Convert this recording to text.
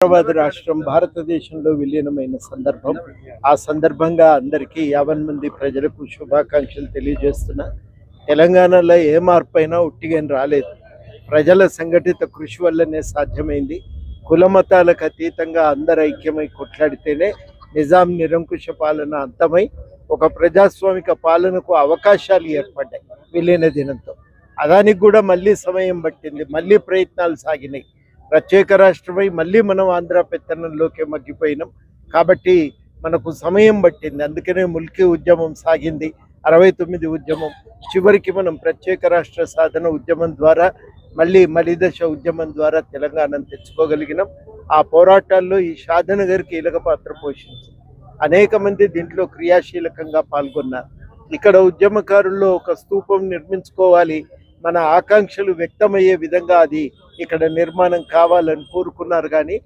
హైదరాబాద్ రాష్ట్రం భారతదేశంలో విలీనమైన సందర్భం. ఆ సందర్భంగా అందరికీ యావన్ మంది ప్రజలకు శుభాకాంక్షలు తెలియజేస్తున్నా. తెలంగాణలో ఏ మార్పైనా అయినా ఉట్టిగా రాలేదు. ప్రజల సంఘటిత కృషి వల్లనే సాధ్యమైంది. కుల మతాలకు అతీతంగా అందరు ఐక్యమై కొట్లాడితేనే నిజాం నిరంకుశ పాలన అంతమై ఒక ప్రజాస్వామిక పాలనకు అవకాశాలు ఏర్పడ్డాయి. విలీన దినంతో. అదానికి కూడా మళ్ళీ సమయం పట్టింది. మళ్ళీ ప్రయత్నాలు సాగినాయి. ప్రత్యేక రాష్ట్రమై మళ్ళీ మనం ఆంధ్ర పెత్తనంలోకి మగ్గిపోయినాం. కాబట్టి మనకు సమయం పట్టింది. అందుకనే ముల్కీ ఉద్యమం సాగింది. అరవై తొమ్మిది ఉద్యమం. చివరికి మనం ప్రత్యేక రాష్ట్ర సాధన ఉద్యమం ద్వారా మళ్ళీ మలిదశ ఉద్యమం ద్వారా తెలంగాణను తెచ్చుకోగలిగినాం. ఆ పోరాటాల్లో ఈ సాధన గారి కీలక పాత్ర పోషించింది. అనేక మంది దీంట్లో క్రియాశీలకంగా పాల్గొన్నారు. ఇక్కడ ఉద్యమకారుల్లో ఒక స్తూపం నిర్మించుకోవాలి. మన ఆకాంక్షలు వ్యక్తమయ్యే విధంగా అది ఇక్కడ నిర్మాణం కావాలని కోరుకున్నారు. కానీ